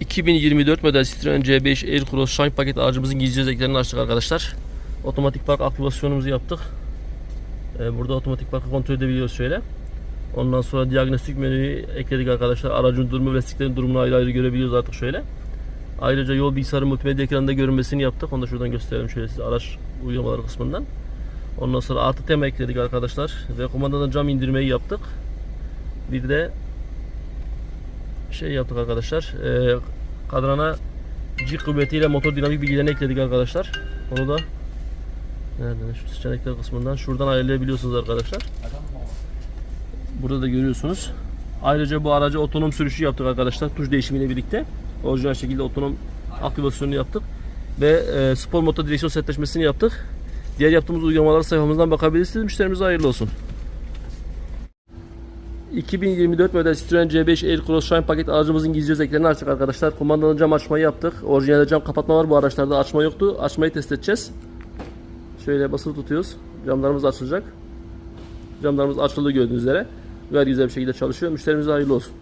2024 model Citroen C5 Aircross Shine paket aracımızın gizli özelliklerini açtık arkadaşlar. Otomatik park aktivasyonumuzu yaptık. Ee, burada otomatik parkı kontrol edebiliyoruz şöyle. Ondan sonra diagnostik menüyü ekledik arkadaşlar. Aracın durumu ve lastiklerin durumunu ayrı ayrı görebiliyoruz artık şöyle. Ayrıca yol bilgisayarı multimedya ekranında görünmesini yaptık. Onu da şuradan gösterelim şöyle size araç uygulamaları kısmından. Ondan sonra artı tema ekledik arkadaşlar. Ve kumandadan cam indirmeyi yaptık. Bir de şey yaptık arkadaşlar. E, kadrana G kuvvetiyle motor dinamik bilgilerini ekledik arkadaşlar. Onu da nereden şu seçenekler kısmından şuradan ayarlayabiliyorsunuz arkadaşlar. Burada da görüyorsunuz. Ayrıca bu araca otonom sürüşü yaptık arkadaşlar. Tuş değişimiyle birlikte. Orijinal şekilde otonom aktivasyonunu yaptık. Ve e, spor motor direksiyon setleşmesini yaptık. Diğer yaptığımız uygulamalar sayfamızdan bakabilirsiniz. Müşterimize hayırlı olsun. 2024 model Citroen C5 Aircross Shine paket aracımızın gizli özelliklerini açtık arkadaşlar. Kumandalı cam açmayı yaptık. Orijinalde cam kapatma var bu araçlarda açma yoktu. Açmayı test edeceğiz. Şöyle basılı tutuyoruz. Camlarımız açılacak. Camlarımız açıldı gördüğünüz üzere. Gayet güzel bir şekilde çalışıyor. Müşterimize hayırlı olsun.